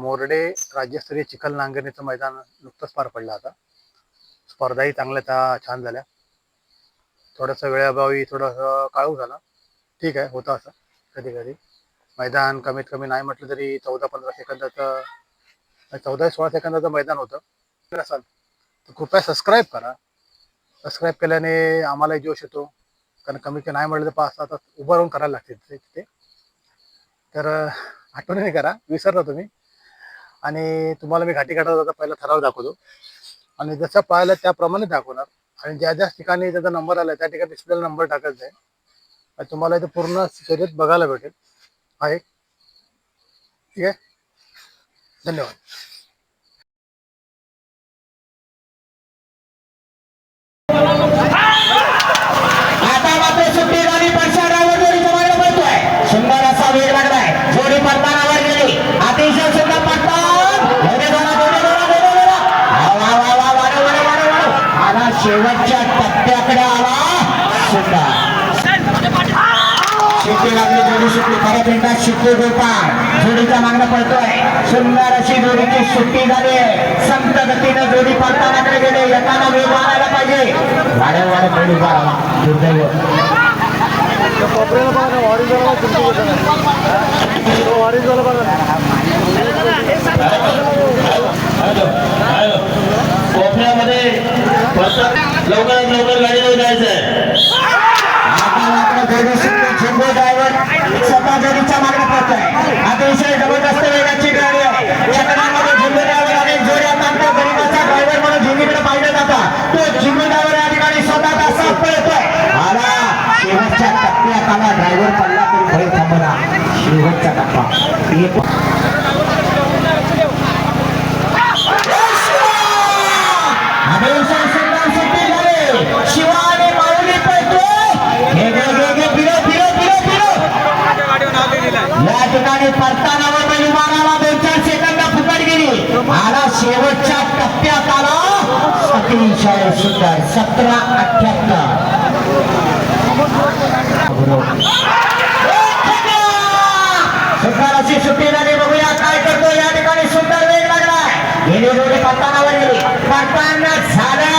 मोर्डे राज्यस्तरीय चिखल नांगरणीचं मैदान नुकतंच पार पडलं आता. स्पर्धाही चांगल्या त्या छान झाल्या. थोडंसं वेळाभावी थोडंसं काळू झाला. ठीक आहे होतं असं कधी कधी मैदान कमीत कमी नाही म्हटलं तरी चौदा पंधरा सेकंदाचं चौदा सोळा सेकंदाचं मैदान होतं. असाल तर कृपया सबस्क्राईब करा. सबस्क्राईब केल्याने आम्हालाही जोश येतो. कारण कमी कमी नाही म्हटलं तर पाच तास उभं राहून करायला लागते तिथे तिथे तर आठवणीने करा. विसरला तुम्ही. आणि तुम्हाला मी घाटीघाटाचा पहिला ठराव दाखवतो. आणि जसं पाहिलं त्याप्रमाणे दाखवणार. आणि ज्या ज्या ठिकाणी त्याचा नंबर आला त्या ठिकाणी डिस्प्लेला नंबर टाकायचा आहे. आणि तुम्हाला इथे पूर्ण शर्यत बघायला भेटेल. आहे ठीक आहे? धन्यवाद आता मात्र सुट्टी झाली पक्षा ड्रायव्हर जोडीचा मार्ग पडतोय सुंदर असा वेग लागलाय जोडी पडतानावर गेली अतिशय सुंदर पडतात धोरे धोरा धोरे धोरा धोरे धोरा वा वा वा वा वाढव वाढव वाढव वाढव आला शेवटच्या टप्प्याकडे आला. सुद्धा. शिट्टी लागली जोडी सुट्टी खऱ्या एकदा शिट्टी गोपाळ जोडीचा मागणं पडतोय सुंदर अशी जोडीची सुट्टी झाली संत गतीनं जोडी पडतानाकडे गेले. येताना वेग वाढायला पाहिजे. वाढव वाढव जोडी वाढवा. दुर्दैव. झालं कोपऱ्यामध्ये लवकरात लवकर गाडीवर जायचं आहे आता मात्र जोडी सुट्टी झिंगो ड्रायव्हर अतिशय जबरदस्त वेगाची गाडी आहे चक्रामध्ये झिंगो ड्रायव्हर आणि जोड्या तांत्या गरीबाचा ड्रायव्हर म्हणून झिंगीकडे पाहिलं जातं. तो झिंगो ड्रायव्हर या ठिकाणी स्वतः तासा पळतोय. आला. शेवटच्या टप्प्यात आला. ड्रायव्हर पडला तरी भय थांबला. शेवटचा टप्पा अतिशय सुंदर सतरा अठ्याहत्तर. सुंदर सुट्टी झाली बघूया काय करतो या ठिकाणी सुंदर वेग लागलाय. गेली जोडी पत्तानावर गेली पत्ताना झालं.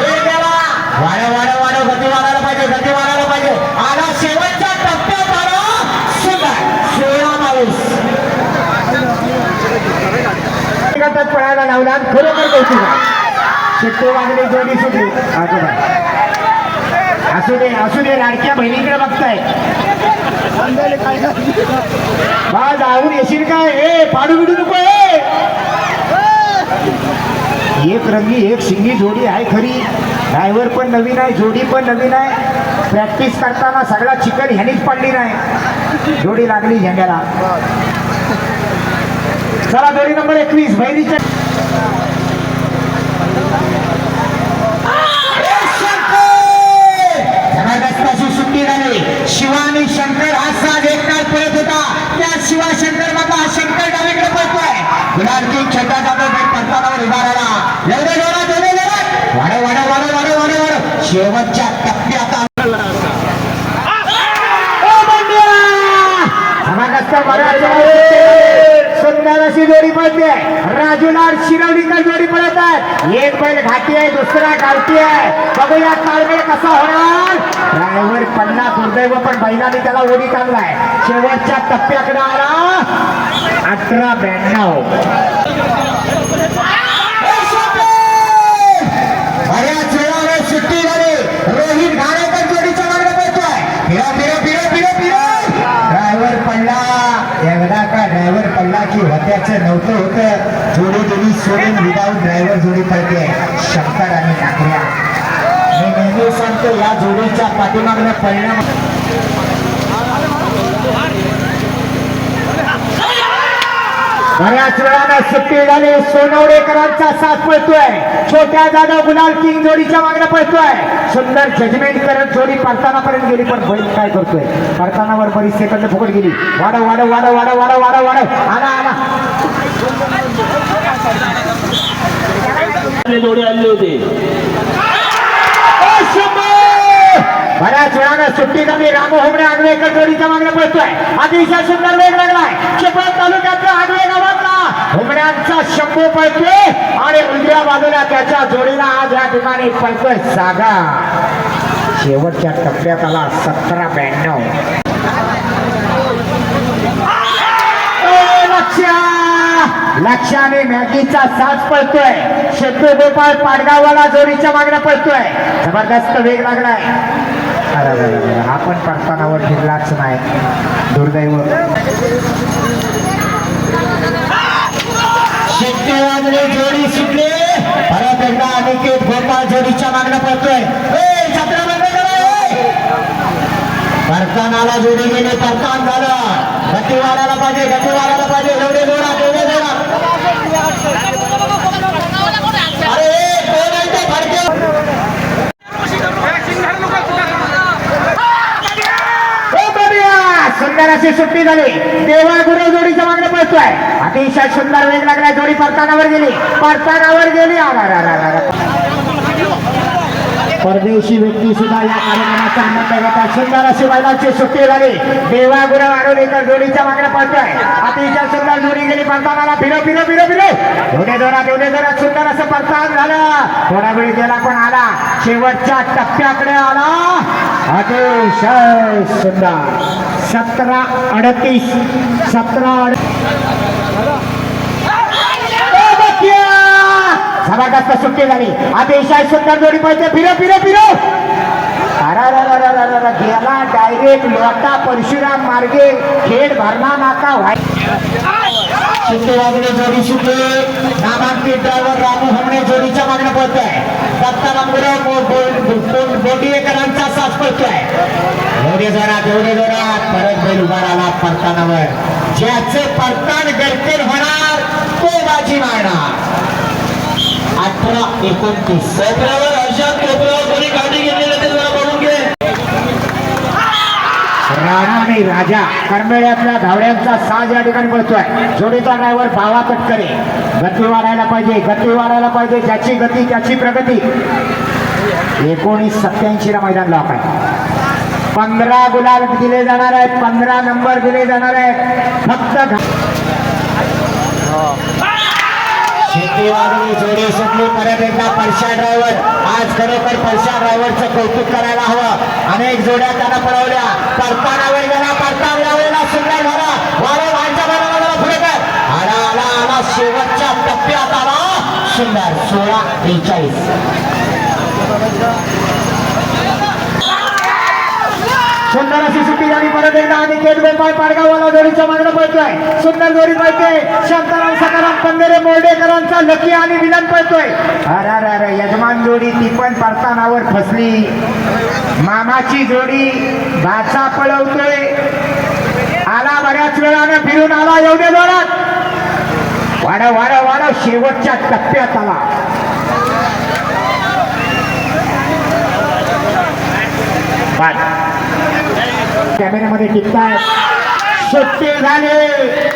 वेग द्यावा. वाढ वाढ वाढ गती वाढायला पाहिजे गती वाढायला पाहिजे. आला शेवटच्या टप्प्यात आला सुंदर. सोळा बावीस पळायला लावला खरोखर कौतुक आहे. सुट्टी वागले जोडी सुटली. आजोबा. असू दे असू दे लाडक्या बहिणीकडे बघताय. बा जाऊन येशील काय ए पाडू बिडू नको ए. एक रंगी एक शिंगी जोडी आहे खरी. ड्रायव्हर पण नवीन आहे जोडी पण नवीन आहे. प्रॅक्टिस करताना सगळा चिकन ह्यानीच पडली नाही. जोडी लागली झेंड्याला. चला जोडी नंबर एकवीस बहिणीच्या जबरदस्त अशी सुट्टी झाली शिवानी शंकर हा साज एक काळ पळत होता. त्या शिवा शंकर हा शंकर डावीकडे पळतोय. गुलाल किंग छोटा जातो बैल पडतानावर उभा राहिला. एवढे जोरात एवढे जोरात. वाढ वाढ वाढ वाढ वाढ वाढ शेवटच्या टप्प्यात आला. ओ जोडी पडते राजूलाल शिरवलीकर जोडी पडत आहे. एक बैल घाटी आहे दुसरा गावठी आहे. बघूया ताळमेळ कसा होणार. ड्रायव्हर पडला दुर्दैव पण बैलाने त्याला ओढी चांगलाय. शेवटच्या टप्प्याकडे आला. अठरा ब्याण्णव बऱ्याच वेळावर सुट्टी झाली रोहित घाणेकर जोडीच्या मागणं पळतोय फिरा फिरा फिरा फिरा फिरा ड्रायव्हर पडला एकदा का की होत्याचं नव्हतं होतं. जोडी जोडी सोडून विदाऊट ड्रायव्हर जोडी पडते शंकर आणि टाकल्या मी नेहमी सांगतो या जोडीच्या पाठीमागनं परिणाम बऱ्याच वेळानं सुट्टी झाली. सोनवडेकरांचा साथ पळतोय. छोट्या जाधव गुलाल किंग जोडीच्या मागणं पळतोय. सुंदर जजमेंट करत जोडी परतानापर्यंत गेली पण बैल काय करतोय? परतानावर बरीच सेकंद फुकट गेली. वाढव वाढव वाढव वाढव वाढव वाढव वाढव. आला आला. जोडी आणली होती. बऱ्याच वेळानं सुट्टी कमी रामू होमणे आगवेकर जोडीच्या मागणं पडतोय अतिशय सुंदर वेग लागलाय. चिपळूण तालुक्यातल्या आगवे गावातला शंभू पळतोय आणि उजव्या बाजूला त्याच्या जोडीला आज या ठिकाणी पळतोय जागा शेवटच्या टप्प्यात आला सतरा ब्याण्णव. लक्ष्या! मॅगीचा साथ पळतोय. शेतू गोपाळ पाडगाववाला जोडीच्या मागण्या पळतोय. जबरदस्त वेग लागलाय. अरे अरे बरं आपण पडतानावर फिरलाच नाही. दुर्दैव. शेट्टेवाजले जोडी सुटले. परत एकदा अनिकेत गोपाळ जोडीच्या मागण्या पडतोय परतानाला जोडी गेले परतान झालं. गतीवाराला पाहिजे गतीवाराला पाहिजे. एवढे जोरात एवढे जोरात अरे कोण आहे ते फडके ओ बढिया! सुंदर सुट्टी झाली. तेव्हा गुरु जोडीच्या मागणी पळतोय. अतिशय सुंदर वेग लागलाय जोडी परतानावर गेली. परतानावर गेली. आला रा परदेशी व्यक्ती सुद्धा या कार्यक्रमाचा आनंद घेतात सुंदर अशी बैलांची सुट्टी झाली. देवा गुरु आरोलीकर जोडीच्या मागणे पडतोय अतिशय सुंदर जोडी गेली परतानाला. फिरो फिरो फिरो फिरो. एवढे जोरात एवढे जोरात सुंदर असं परतान झालं. थोडा वेळ गेला पण आला. शेवटच्या टप्प्याकडे आला. अतिशय सुंदर. सतरा अडतीस सतरा जबरदस्त सुट्टी झाली. अतिशय सुंदर जोडी पाहिजे फिरो फिरो फिरो! गेला डायरेक्ट लोटा परशुराम मार्गे. खेड भरणा नाका व्हाय सुट्टी वाजले जोडी सुटले नामांकित ड्रायव्हर रामू हमणे जोडीच्या मागण्या पळतोय. आहे नामगुरव बोंडियेकरांचा साथ पळतोय एवढे जोरात एवढे जोरात परत बैल उभा राहिला परतानावर ज्याचे परतान गडकर होणार तो बाजी मारणार अठरा एकोणतीस सतरावर अशा कोपऱ्यावर कोणी गाडी घेतली ते जरा बघून घे राणा आणि राजा करमेळ्यातल्या धावड्यांचा साज या ठिकाणी पळतोय जोडीचा ड्रायव्हर भावा तटकरे. गती वाढायला पाहिजे गती वाढायला पाहिजे ज्याची गती त्याची प्रगती. एकोणीस सत्याऐंशी ला मैदान लॉक आहे. पंधरा गुलाल दिले जाणार आहेत पंधरा नंबर दिले जाणार आहेत. फक्त घा- शेती वाजवी जोडी सुटली परत एकदा परशा ड्रायव्हर आज खरोखर परशा ड्रायव्हरचं कौतुक करायला हवं. अनेक जोड्या त्याला पळवल्या. परतानावर गेला परतान लावलेला सुंदर झाला वारे वांच्या बरोबर पुढे कर. आला आला आला शेवटच्या टप्प्यात आला. सुंदर सोळा बेचाळीस. सुंदर अशी सुट्टी झाली परत एकदा आणि केट पाय पाडगावाला जोडीच्या मागणं पळतोय. सुंदर जोडी पळते शांताराम सकाराम पंधरे मोर्डेकरांचा लकी आणि विलन पळतोय. अरे अरे अरे यजमान जोडी ती पण परतानावर फसली. मामाची जोडी भाचा पळवतोय. आला बऱ्याच वेळानं फिरून आला एवढे जोरात. वाढव वाढव वाढव शेवटच्या टप्प्यात आला. बाद. कॅमेऱ्यामध्ये टिकताय सुट्टी झाले.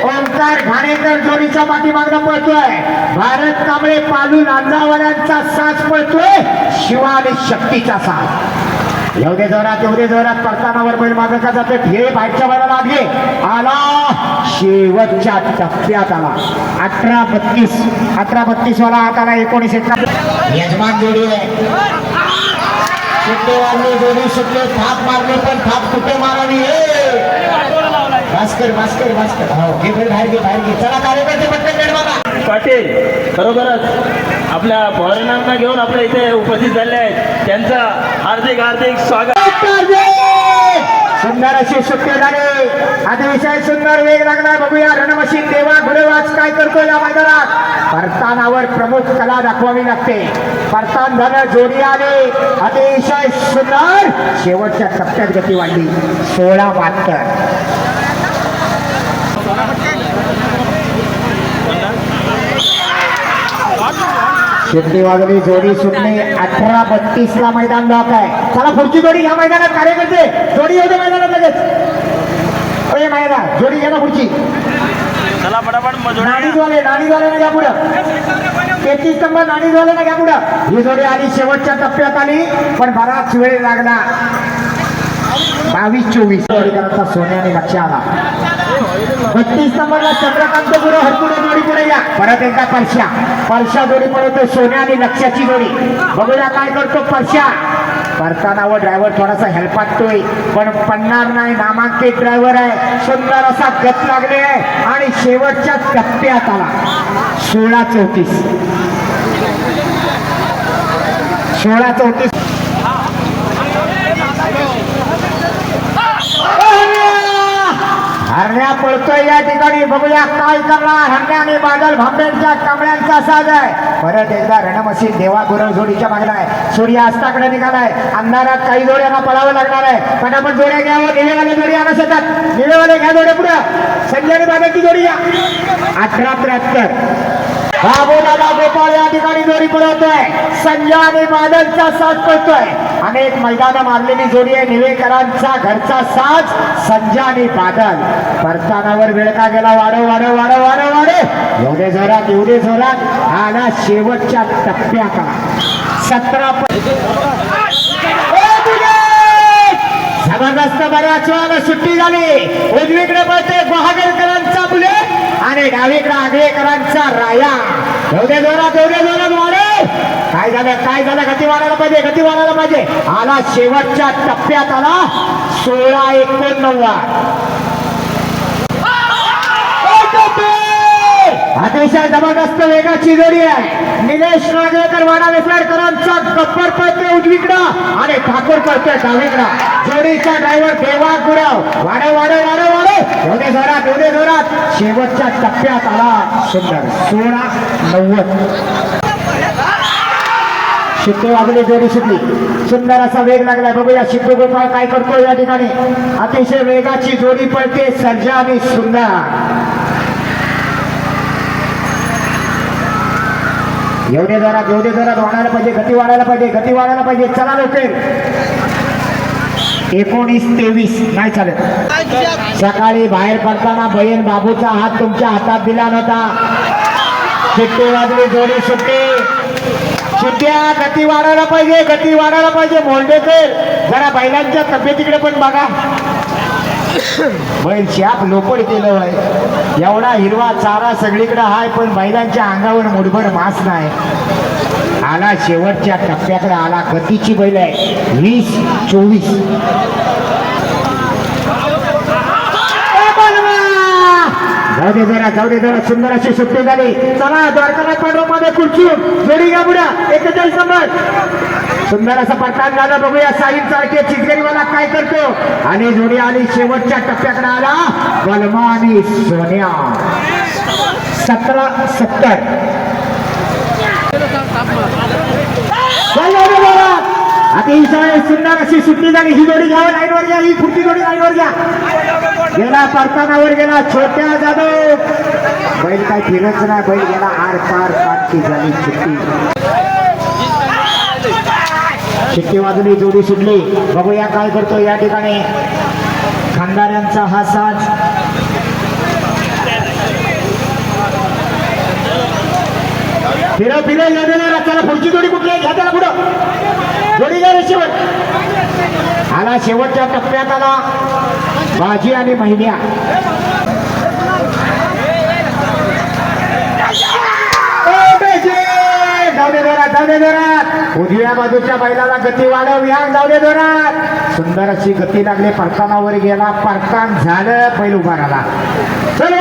ओंकार घाणेकर जोडीचा पाठीमागणं पळतोय. भारत कांबळे पालू लांजावाल्यांचा साज पळतोय. शिवा आणि शक्तीचा साज. एवढे जोरात एवढे जोरात परतानावर बैल मागं जातोय हे बाहेरच्या बाहेर लागले आला. शेवटच्या टप्प्यात आला. अठरा बत्तीस अठरा बत्तीस वाला हात आला एकोणीस यजमान जोडी आहे. सुट्टे वाढले जोडी सुटले थाप मारले पण थाप कुठे मारावी? हे भास्कर भास्कर भास्कर. हो घे बाहेर घे बाहेर घे. चला कार्यकर्ते पटकन गेट बघा. पाटील खरोखरच आपल्या फॉरेनरना घेऊन आपल्या इथे उपस्थित झाले आहेत. त्यांचं हार्दिक हार्दिक स्वागत. सुंदर अशी सुट्टे झाले. अतिशय सुंदर वेग लागलाय बघूया रणमशी देवा गुरुवाज काय करतोय या मैदानात. परतानावर प्रमुख कला दाखवावी लागते. परतान धन जोडी आले. अतिशय सुंदर. शेवटच्या टप्प्यात गती वाढली. सोळा बहात्तर. शिट्टी वाजली जोडी सुटणे अठरा बत्तीस ला मैदान लॉक आहे. चला पुढची जोडी या मैदानात कार्यकर्ते जोडी होते मैदानात लगेच. अरे मैदान जोडी घ्या ना पुढची. चला नाणीजवाले नाणीजवाले ना घ्या पुढं. तेहतीस नंबर नाणीजवाले ना घ्या पुढं. ही जोडी आली शेवटच्या टप्प्यात आली पण बराच वेळ लागला. बावीस चोवीस. जोडीकरांचा सोन्याने लक्ष आला. बत्तीस नंबरला चंद्रकांत गुरु हरकुडे जोडी पुढे या. परत एकदा परशा. परशा जोडी पळवतो सोन्या आणि लक्षाची जोडी. बघूया काय करतो परशा. परताना व ड्रायव्हर थोडासा हेल्प वाटतोय पण पडणार नाही नामांकित ड्रायव्हर आहे. सुंदर असा गत लागले आहे. आणि शेवटच्या टप्प्यात आला. सोळा चौतीस. सोळा चौतीस. हरण्या पळतोय या ठिकाणी. बघूया काय करणार. हरण्या आणि बादल भांबेंच्या कमळ्यांचा साज आहे. परत एकदा रणमशीन देवा गुरव जोडीच्या मागला आहे. सूर्य अस्ताकडे निघालाय. अंधारात काही जोड्यांना पळावं लागणार आहे. पटापट जोड्या घ्यावं. निळेवाले जोडी आणा शकतात निळेवाले घ्या जोड्या पुढे. संजय आणि बाबाची जोडी या. अठरा त्र्याहत्तर. बाबू दादा गोपाळ या ठिकाणी जोडी पळवतोय. संजय आणि मादनचा साज पडतोय अनेक मैदानं मारलेली जोडी आहे. निवेकरांचा घरचा साज संजय आणि बादल. परतानावर वेळ का गेला? वाढव वाढव वाढव वाढव वाढव. एवढे जोरात एवढे जोरात. आला शेवटच्या टप्प्यात सतरा जबरदस्त बऱ्याच वेळाला सुट्टी झाली. उजवीकडे पडते गुहागरकरांचा आणि डावीकडे आगळेकरांचा राया. एवढे जोरात एवढे जोरात वाढे काय झालं काय झालं? गती वाढायला पाहिजे गती वाढायला पाहिजे. आला शेवटच्या टप्प्यात आला सोळा एकोणनव्वद. अतिशय जबरदस्त वेगाची जोडी आहे. निलेश नागरेकर वाडा वेफलारकरांचा गप्पर पळतोय उजवीकडं आणि ठाकूर पळतोय डावीकडं. जोडीचा ड्रायव्हर देवा गुरव. वाडव वाडव वाडव वाडव एवढे जोरात एवढे जोरात शेवटच्या टप्प्यात आला. सुंदर. सोळा नव्वद. शिट्टे वाजले जोडी सुटली. सुंदर असा वेग लागलाय. बघूया शिट्टू गोपाळ काय करतो या ठिकाणी. अतिशय वेगाची जोडी पळते सर्जा आणि सुंदर. एवढे जोरात एवढे जोरात वाढायला पाहिजे गती वाढायला पाहिजे गती वाढायला पाहिजे. चला लवकर. एकोणीस तेवीस नाही चालत सकाळी बाहेर पडताना बहीण बाबूचा हात तुमच्या हातात दिला नव्हता. सुट्टी वाजली जोडी सुट्टी. सुट्ट्या गती वाढायला पाहिजे गती वाढायला पाहिजे मोंडेकर जरा बैलांच्या तब्येतीकडे पण बघा. बैल शाप लोपड केलं आहे एवढा हिरवा चारा सगळीकडे हाय पण बैलांच्या अंगावर मुठभर मास नाही. आला शेवटच्या टप्प्याकडे आला. गतीची बैल आहे. वीस चोवीस. जाऊ दे जरा जाऊ दे जरा. सुंदर अशी सुट्टी झाली. चला द्वारकानाथ पांडवमध्ये खुर्ची जोडी घ्या बुड्या. एकेचाळीस नंबर. सुंदर असा पडताळ झाला. बघूया साईड सारखे चिचगरीवाला काय करतो. आणि जोडी आली. शेवटच्या टप्प्याकडे आला. बलमा आणि सोन्या. सतरा सत्तर. अतिशय सुंदर अशी सुट्टी झाली. ही जोडी घ्यावं लाईनवर घ्या ही पुढची जोडी लाईनवर घ्या गेला परतानावर गेला छोट्या जाधव. बैल काय फिरच नाही बैल गेला आर पार पाठची झाली चिठ्ठी चिठ्ठी वाजली जोडी सुटली. बघूया काय करतो या ठिकाणी. खानदाऱ्यांचा हा साज. फिरा फिरा या देणार त्याला पुढची जोडी कुठली आहे? घ्या त्याला पुढं. जोडी घ्या रे शेवट. आला शेवटच्या टप्प्यात आला. बाजी आणि महिन्या. ओ, बेजी! जाऊ दे उजव्या बाजूच्या बैलाला गती वाढव. या जाऊ दे सुंदर अशी गती लागली. परतानावर गेला. परतान झालं. बैल उभा राहिला चल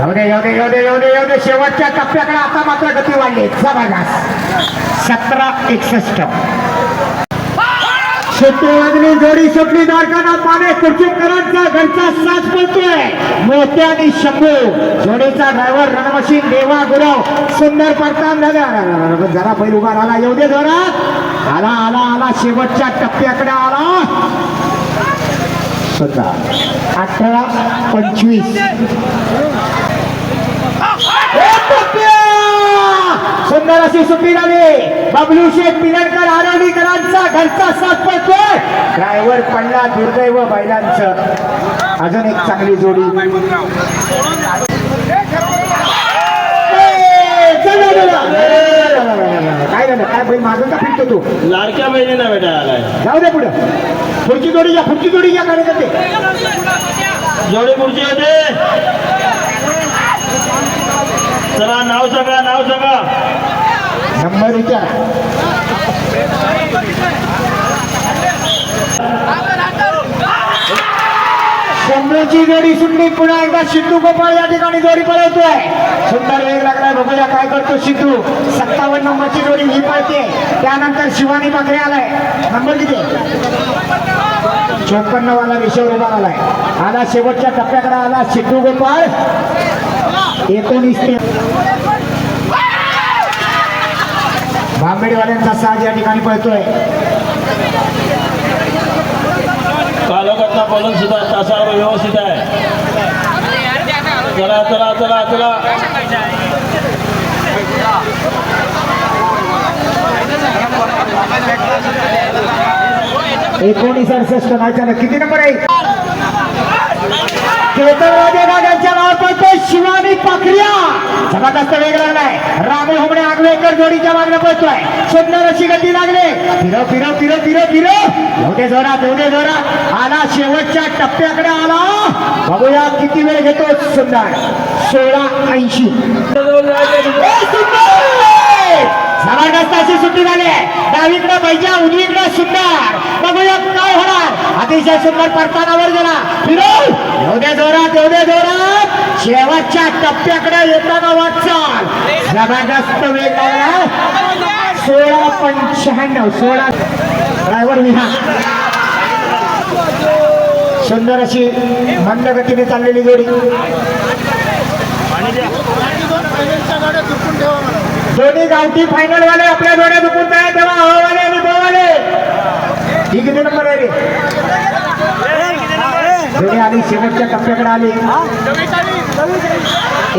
एवढे एवढे एवढे एवढे एवढे दे शेवटच्या टप्प्याकडे आता मात्र गती वाढली. जबरदस्त सतरा एकसष्ट. सुट्टी जोडी सुटली द्वारकानाथ माने कुर्चीकरांचा घरचा साथ बोलतोय मोत्या आणि शंभू. जोडीचा ड्रायव्हर रणमशीन देवा गुरव. सुंदर परतान झाला जरा बैल उभा राहिला. येऊ दे जोरात. आला आला आला. शेवटच्या टप्प्याकडे आला. सुद्धा अठरा पंचवीस. सुंदर अशी सुट्टी झाली बबलू आरवलीकरांचा घरचा साथ पडतोय. ड्रायव्हर पडला दुर्दैव बैलांचं. अजून एक चांगली जोडी ए, चला, चला. काय झालं? काय बैल मागून का फिरतो तू? लाडक्या बहिणीला भेटायला आलाय. जाऊ दे पुढं. पुढची जोडी घ्या पुढची जोडी घ्या कार्यकर्ते. जेवढे पुढचे होते. चला नाव सांगा नाव सांगा. नंबर विचार. शंभूची जोडी सुटली. पुन्हा एकदा सिद्धू गोपाळ या ठिकाणी जोडी पळवतोय. सुंदर वेग लागलाय बघूया काय करतो सिद्धू सत्तावन्न नंबरची जोडी ही पळते. त्यानंतर शिवानी बकरे आलाय. नंबर किती? चोपन्न वाला विषय उभा आलाय आला शेवटच्या टप्प्याकडे आला सिद्धू गोपाळ. एकोणीस ते भांबेडवाल्यांचा साज या ठिकाणी पळतोय. कालोखातला पलंग सुद्धा तासावर व्यवस्थित आहे. चला चला चला चला. एकोणीस अडसष्ट नाच्यानं किती नंबर आहे? केतनराजे गाड्यांच्या नावावर पळतोय शिवानी पाखरिया. जबरदस्त वेग लागलाय. रामू होमणे आगवेकर जोडीच्या मागणं पळतोय. सुंदर अशी गती लागले. फिरो फिरो फिरो फिरो फिरो एवढे जोरात एवढे जोरात. आला शेवटच्या टप्प्याकडे आला. बघूया किती वेळ घेतो सुंदर. सोळा ऐंशी. जबरदस्त अशी सुट्टी झाली आहे. डावीकडे बैजा उजवीकडे सुंदर. बघूया काय होणार. अतिशय सुंदर परतानावर गेला. फिरव एवढ्या जोरात एवढ्या जोरात. शेवटच्या टप्प्याकडे येताना वाटचाल. जबरदस्त वेग लागला. सोळा पंच्याण्णव सोळा. ड्रायव्हर विहा सुंदर अशी मंद गतीने चाललेली जोडी. दोन्ही गावठी फायनल वाले आपल्या डोळ्यात दुखून आहे तेव्हा हवाले आणि बोवाले ही किती नंबर आहे रे? आली शेवटच्या टप्प्याकडे आली.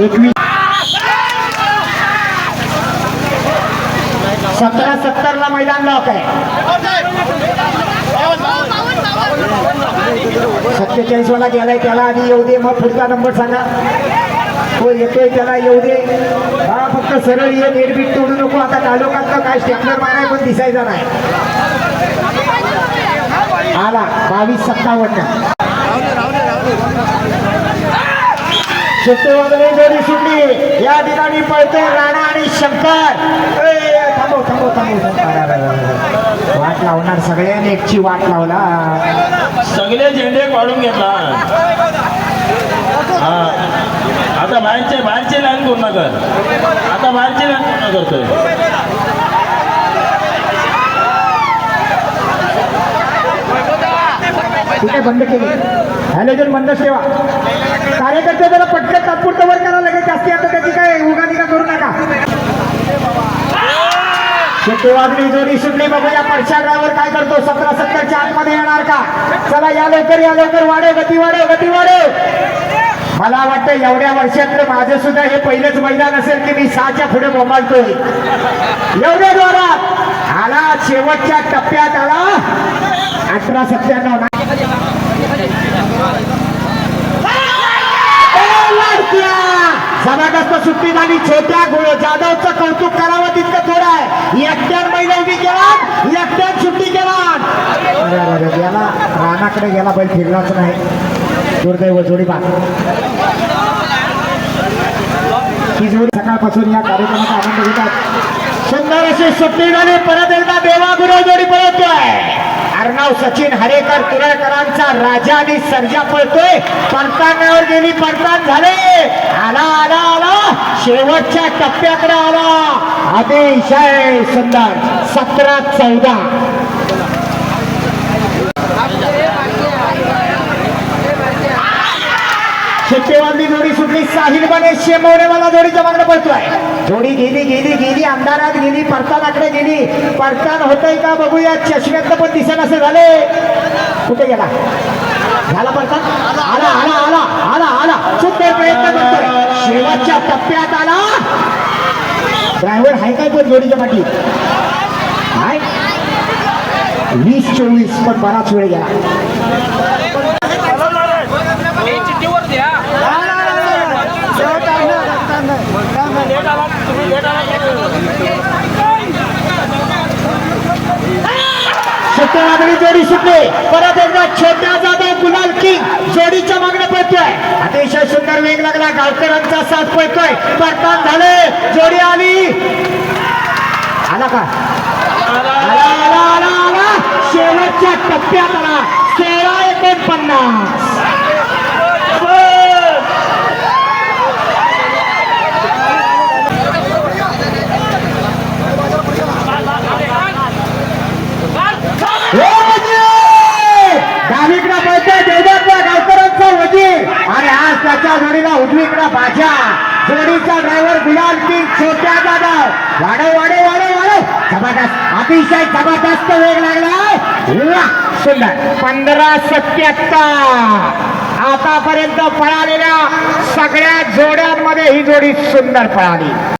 एकवीस. सतरा सत्तर ला मैदान लॉक आहे. सत्तेचाळीस वाला गेलाय त्याला आधी येऊ दे. मग पुढचा नंबर सांगा. तो येतोय त्याला येऊ दे. हा फक्त सरळ ये नेटबीट तोडू नको. आता तालुक्यातलं काय स्टेपलर माराय पण दिसायचा नाही. आला बावीस सत्तावन्न. शेतकरी जोडी सुटली. या ठिकाणी पळते राणा आणि शंकर. थांबव थांबव थांबव. वाट लावणार सगळ्यांनी. एकची वाट लावला. सगळे झेंडे काढून घेतला. हा. आता बाहेरचे बाहेरचे लाईन पूर्ण कर आता बाहेरचे लाईन पूर्ण करतोय कुठे बंद केली. हॅलोजन बंद ठेवा कार्यकर्ते जरा पटकन तात्पुरतं वर करा लगेच जास्ती आता त्याची काय उगानिका करू नका. वाजली जोडी सुटली बघूया पडशा काय करतो. सतरा सत्तरच्या आतमध्ये येणार का? चला या लवकर या लवकर वाढव गती वाढव गती वाढव. मला वाटतं एवढ्या वर्षातलं माझं सुद्धा हे पहिलंच मैदान असेल की मी सहाच्या पुढे बोंबालतोय. एवढ्या जोरात. आला शेवटच्या टप्प्यात आला. अठरा सत्त्याण्णव. जबरदस्त सुट्टी झाली. छोट्या जाधवचं कौतुक करावं तितकं थोडं आहे. एकट्यान बैल उभी केला. एकट्यात सुट्टी केला. गेला रानाकडे गेला बैल फिरलाच नाही. दुर्दैव जोडी बा ही सकाळपासून या कार्यक्रमाचा आनंद घेतात. सुंदर असे सुट्टी झाले परत एकदा देवागुरु जोडी पळतोय. अर्णव सचिन हरेकर तुरळकरांचा राजा आणि सर्जा पळतोय. परताण्यावर गेली परतान झाले. आला आला आला. शेवटच्या टप्प्याकडे आला. अतिशय सुंदर. सतरा चौदा. जोडी सुटली. साहिल बने शेमवणेवाला जोडीच्या मागणं पडतोय. जोडी गेली गेली गेली. अंधारात गेली परतानाकडे गेली. परतान होतय का बघूया चष्म्यातलं पण दिसेन असं झाले. कुठे गेला? झाला परतान आला आला आला आला आला. सुंदर प्रयत्न करतोय. शेवटच्या टप्प्यात आला. ड्रायव्हर हाय काय पण जोडीच्या पाठी? हाय. वीस चोवीस पण बराच वेळ गेला. सुट्ट्या जोडी सुटले. परत एकदा छोट्या जाधव गुलाल किंग जोडीच्या मागण्या पळतोय. अतिशय सुंदर वेग लागला. गावकरांचा साथ पळतोय. परतान झाले. जोडी आली. आला का? आला आला आला आला. शेवटच्या टप्प्यात आला. सोळा एकोणपन्नास हे वजीर! डावीकडं पळतोय देवदारच्या गावकरांचा वजीर आणि आज त्याच्या जोडीला उजवीकडं भाज्या जोडीचा ड्रायव्हर गुलाल किंग छोट्या जाधव वाढव वाढव वाढव वाढव. जबरदस्त अतिशय जबरदस्त वेग लागला. सुंदर. पंधरा सत्याहत्तर. आतापर्यंत पळालेल्या सगळ्या जोड्यांमध्ये ही जोडी सुंदर पळाली.